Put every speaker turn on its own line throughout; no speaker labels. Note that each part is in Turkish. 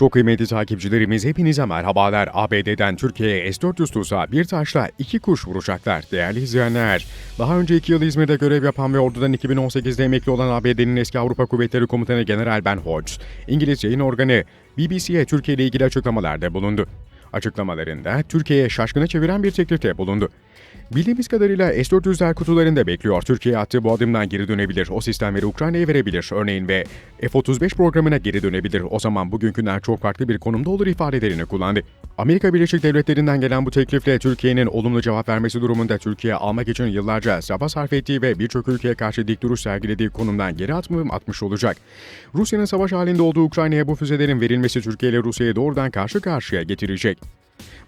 Çok kıymetli takipçilerimiz hepinize merhabalar. ABD'den Türkiye'ye S-400 TUS'a bir taşla iki kuş vuracaklar. Değerli izleyenler, daha önce iki yıl İzmir'de görev yapan ve ordudan 2018'de emekli olan ABD'nin eski Avrupa Kuvvetleri Komutanı General Ben Hodges, İngiliz yayın organı BBC'ye Türkiye ile ilgili açıklamalarda bulundu. Açıklamalarında Türkiye'ye şaşkına çeviren bir teklifte bulundu. Bildiğimiz kadarıyla S-400'ler kutularında bekliyor. Türkiye attığı bu adımdan geri dönebilir. O sistemleri Ukrayna'ya verebilir örneğin ve F-35 programına geri dönebilir. O zaman bugünkünden çok farklı bir konumda olur ifadelerini kullandı. Amerika Birleşik Devletleri'nden gelen bu teklifle Türkiye'nin olumlu cevap vermesi durumunda Türkiye almak için yıllarca çaba sarf ettiği ve birçok ülkeye karşı dik duruş sergilediği konumdan geri atmım atmış olacak. Rusya'nın savaş halinde olduğu Ukrayna'ya bu füzelerin verilmesi Türkiye ile Rusya'yı doğrudan karşı karşıya getirecek.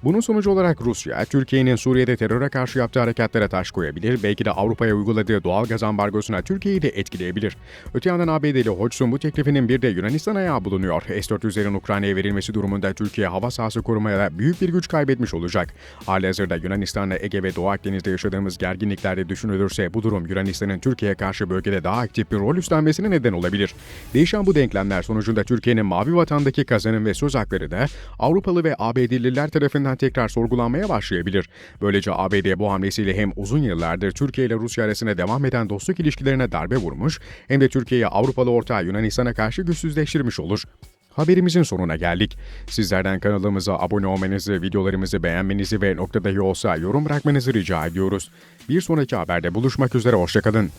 Bunun sonucu olarak Rusya, Türkiye'nin Suriye'de teröre karşı yaptığı hareketlere taş koyabilir, belki de Avrupa'ya uyguladığı doğal gaz ambargosuna Türkiye'yi de etkileyebilir. Öte yandan ABD'li Hodgson bu teklifinin bir de Yunanistan ayağı bulunuyor. S-400'lerin Ukrayna'ya verilmesi durumunda Türkiye hava sahası korumaya büyük bir güç kaybetmiş olacak. Halihazırda Yunanistan'la Ege ve Doğu Akdeniz'de yaşadığımız gerginliklerde düşünülürse bu durum Yunanistan'ın Türkiye'ye karşı bölgede daha aktif bir rol üstlenmesine neden olabilir. Değişen bu denklemler sonucunda Türkiye'nin mavi vatandaki kazanım ve söz hakları da Avrupalı ve ABD'liler tarafından tekrar sorgulanmaya başlayabilir. Böylece ABD bu hamlesiyle hem uzun yıllardır Türkiye ile Rusya arasında devam eden dostluk ilişkilerine darbe vurmuş hem de Türkiye'yi Avrupalı ortağı Yunanistan'a karşı güçsüzleştirmiş olur. Haberimizin sonuna geldik. Sizlerden kanalımıza abone olmanızı, videolarımızı beğenmenizi ve noktadahi olsa yorum bırakmanızı rica ediyoruz. Bir sonraki haberde buluşmak üzere, hoşçakalın.